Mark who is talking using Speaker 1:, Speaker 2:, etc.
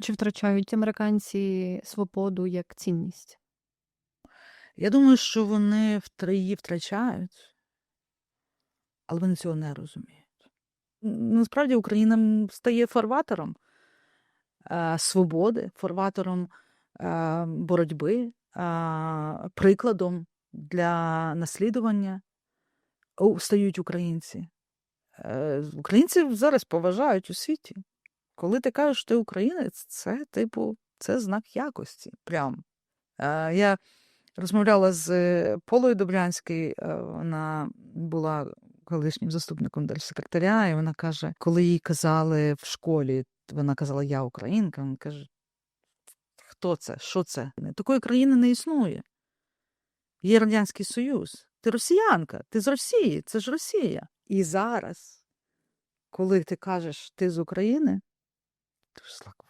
Speaker 1: Чи втрачають американці свободу як цінність?
Speaker 2: Я думаю, що вони її втрачають, але вони цього не розуміють. Насправді Україна стає фарватером е, свободи, фарватером е, боротьби, е, прикладом для наслідування стають українці. Українців зараз поважають у світі. Коли ти кажеш, ти українець, це типу, це знак якості. Прям. Я розмовляла з е, Полою Добрянською, е, вона була колишнім заступником держсекретаря, і вона каже, коли їй казали в школі, вона казала, я українка, вона каже, хто це? Що це? Такої країни не існує. Є Радянський Союз. Ти росіянка, ти з Росії, це ж Росія. І зараз, коли ти кажеш, ти з України, Төслөг